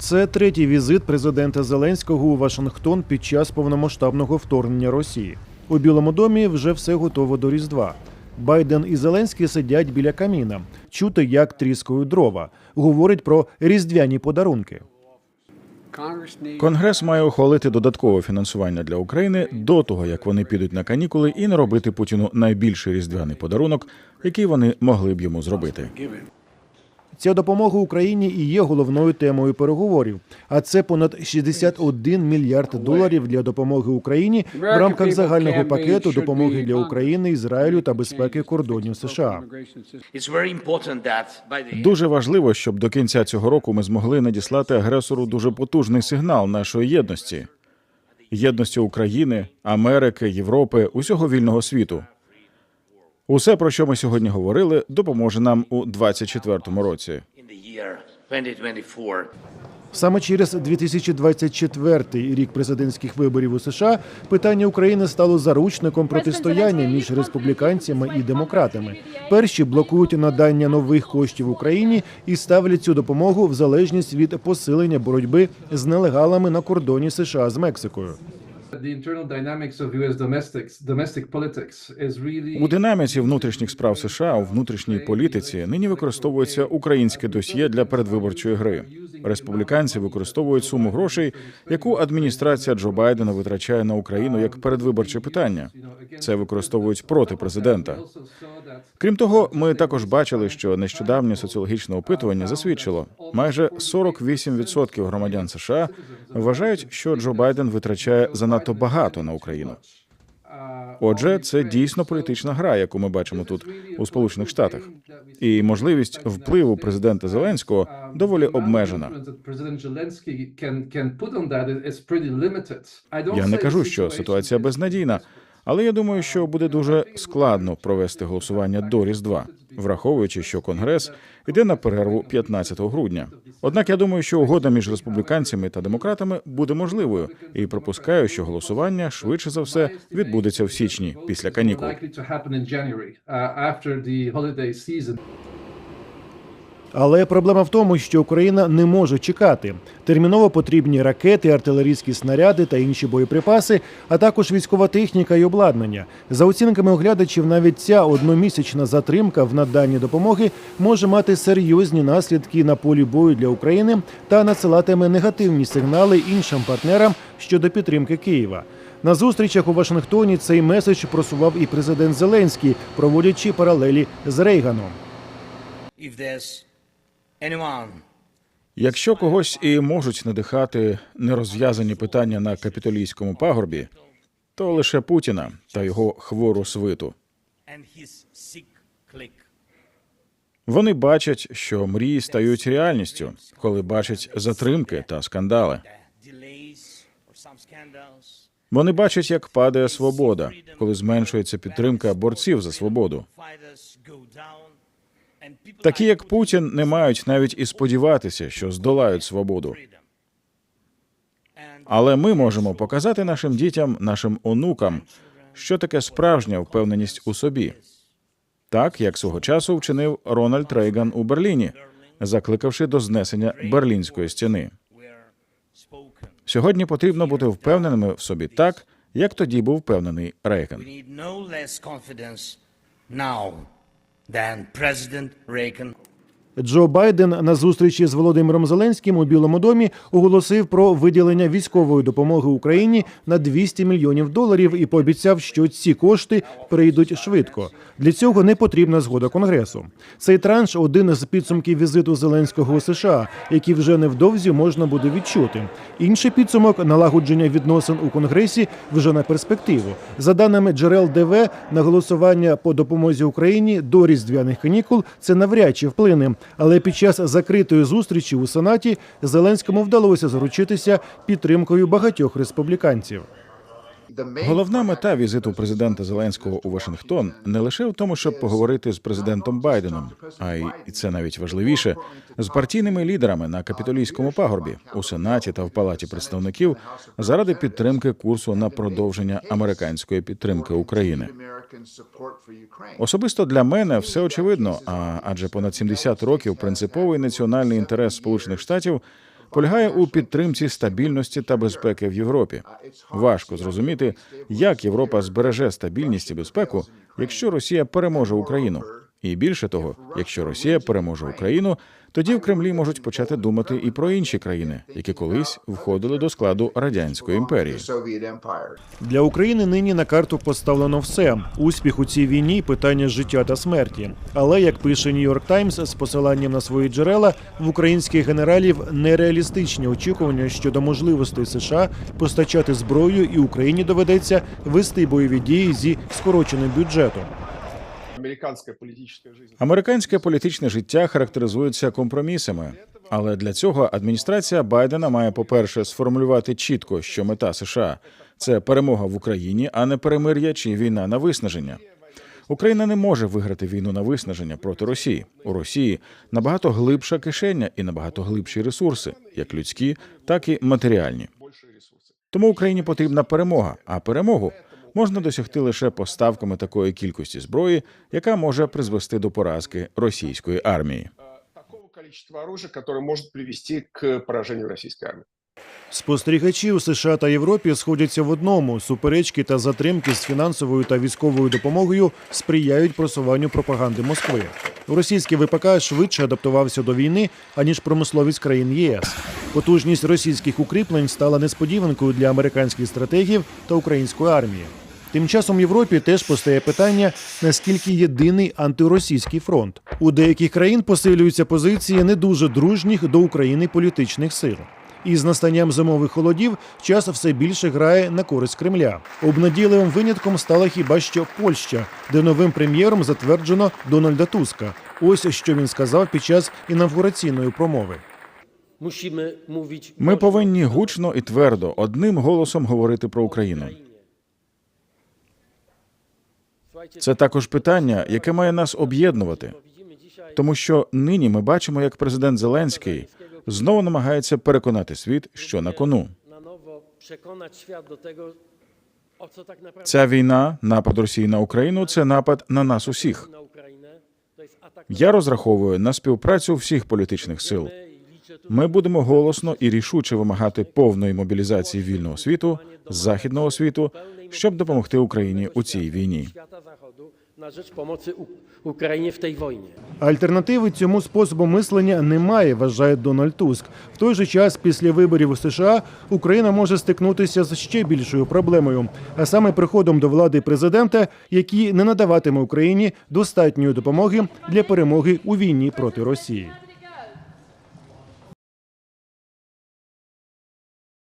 Це третій візит президента Зеленського у Вашингтон під час повномасштабного вторгнення Росії. У Білому домі вже все готово до Різдва. Байден і Зеленський сидять біля каміна, чути, як тріскають дрова. Говорять про різдвяні подарунки. Конгрес має ухвалити додаткове фінансування для України до того, як вони підуть на канікули, і не робити Путіну найбільший різдвяний подарунок, який вони могли б йому зробити. Ця допомога Україні і є головною темою переговорів. А це понад 61 мільярд доларів для допомоги Україні в рамках загального пакету допомоги для України, Ізраїлю та безпеки кордонів США. Дуже важливо, щоб до кінця цього року ми змогли надіслати агресору дуже потужний сигнал нашої єдності, єдності України, Америки, Європи, усього вільного світу. Усе, про що ми сьогодні говорили, допоможе нам у 2024 році. in the year 2024. Саме через 2024 рік президентських виборів у США питання України стало заручником протистояння між республіканцями і демократами. Перші блокують надання нових коштів Україні і ставлять цю допомогу в залежність від посилення боротьби з нелегалами на кордоні США з Мексикою. У динаміці внутрішніх справ США у внутрішній політиці нині використовується українське досьє для передвиборчої гри. Республіканці використовують суму грошей, яку адміністрація Джо Байдена витрачає на Україну як передвиборче питання. Це використовують проти президента. Крім того, ми також бачили, що нещодавнє соціологічне опитування засвідчило, майже 48% громадян США вважають, що Джо Байден витрачає занадто багато на Україну. Отже, це дійсно політична гра, яку ми бачимо тут у Сполучених Штатах, і можливість впливу президента Зеленського доволі обмежена. Я не кажу, що ситуація безнадійна, але я думаю, що буде дуже складно провести голосування до Різдва, враховуючи, що Конгрес йде на перерву 15 грудня. Однак я думаю, що угода між республіканцями та демократами буде можливою, і припускаю, що голосування швидше за все відбудеться в січні після канікул. Але проблема в тому, що Україна не може чекати. Терміново потрібні ракети, артилерійські снаряди та інші боєприпаси, а також військова техніка і обладнання. За оцінками оглядачів, навіть ця одномісячна затримка в наданні допомоги може мати серйозні наслідки на полі бою для України та надсилатиме негативні сигнали іншим партнерам щодо підтримки Києва. На зустрічах у Вашингтоні цей меседж просував і президент Зеленський, проводячи паралелі з Рейганом. Якщо когось і можуть надихати нерозв'язані питання на капітолійському пагорбі, то лише Путіна та його хвору свиту. Вони бачать, що мрії стають реальністю, коли бачать затримки та скандали. Вони бачать, як падає свобода, коли зменшується підтримка борців за свободу. Такі, як Путін, не мають навіть і сподіватися, що здолають свободу. Але ми можемо показати нашим дітям, нашим онукам, що таке справжня впевненість у собі, так як свого часу вчинив Рональд Рейган у Берліні, закликавши до знесення Берлінської стіни. Сьогодні потрібно бути впевненими в собі так, як тоді був впевнений Рейган. Than President Reagan Джо Байден на зустрічі з Володимиром Зеленським у Білому домі оголосив про виділення військової допомоги Україні на 200 мільйонів доларів і пообіцяв, що ці кошти прийдуть швидко. Для цього не потрібна згода Конгресу. Цей транш один з підсумків візиту Зеленського у США, який вже невдовзі можна буде відчути. Інший підсумок налагодження відносин у Конгресі вже на перспективу. За даними джерел ДВ, на голосування по допомозі Україні до різдвяних канікул це навряд чи вплине. Але під час закритої зустрічі у Сенаті Зеленському вдалося заручитися підтримкою багатьох республіканців. Головна мета візиту президента Зеленського у Вашингтон не лише в тому, щоб поговорити з президентом Байденом, а й і це навіть важливіше з партійними лідерами на капітолійському пагорбі у сенаті та в палаті представників заради підтримки курсу на продовження американської підтримки України. Особисто для мене все очевидно. А адже понад 70 років принциповий національний інтерес Сполучених Штатів полягає у підтримці стабільності та безпеки в Європі. Важко зрозуміти, як Європа збереже стабільність і безпеку, якщо Росія переможе Україну. І більше того, якщо Росія переможе Україну, тоді в Кремлі можуть почати думати і про інші країни, які колись входили до складу радянської імперії. Для України нині на карту поставлено все: успіх у цій війні, питання життя та смерті. Але як пише Нью-Йорк Таймс з посиланням на свої джерела, в українських генералів нереалістичні очікування щодо можливостей США постачати зброю, і Україні доведеться вести бойові дії зі скороченим бюджетом. Американская политическая жизнь. Американське політичне життя характеризується компромісами, але для цього адміністрація Байдена має, по-перше, сформулювати чітко, що мета США це перемога в Україні, а не перемир'я чи війна на виснаження. Україна не може виграти війну на виснаження проти Росії. У Росії набагато глибша кишеня і набагато глибші ресурси, як людські, так і матеріальні. Тому Україні потрібна перемога, а перемогу можна досягти лише поставками такої кількості зброї, яка може призвести до поразки російської армії. Такого кількості оружия, которое може привести к пораженню російської армии. Спостерігачі у США та Європі сходяться в одному: суперечки та затримки з фінансовою та військовою допомогою сприяють просуванню пропаганди Москви. Російський ВПК швидше адаптувався до війни аніж промисловість країн ЄС. Потужність російських укріплень стала несподіванкою для американських стратегів та української армії. Тим часом в Європі теж постає питання, наскільки єдиний антиросійський фронт. У деяких країн посилюються позиції не дуже дружніх до України політичних сил. І з настанням зимових холодів час все більше грає на користь Кремля. Обнадійливим винятком стала хіба що Польща, де новим прем'єром затверджено Дональда Туска. Ось що він сказав під час інавгураційної промови. Ми повинні гучно і твердо одним голосом говорити про Україну. Це також питання, яке має нас об'єднувати, тому що нині ми бачимо, як президент Зеленський знову намагається переконати світ, що на кону. Ця війна, напад Росії на Україну, це напад на нас усіх. Я розраховую на співпрацю всіх політичних сил. Ми будемо голосно і рішуче вимагати повної мобілізації вільного світу, західного світу, щоб допомогти Україні у цій війні. Na rzecz pomocy U- Ukrainie w tej. Альтернативи цьому способу мислення немає, вважає Дональд Туск. В той же час, після виборів у США, Україна може стикнутися з ще більшою проблемою, а саме приходом до влади президента, який не надаватиме Україні достатньої допомоги для перемоги у війні проти Росії.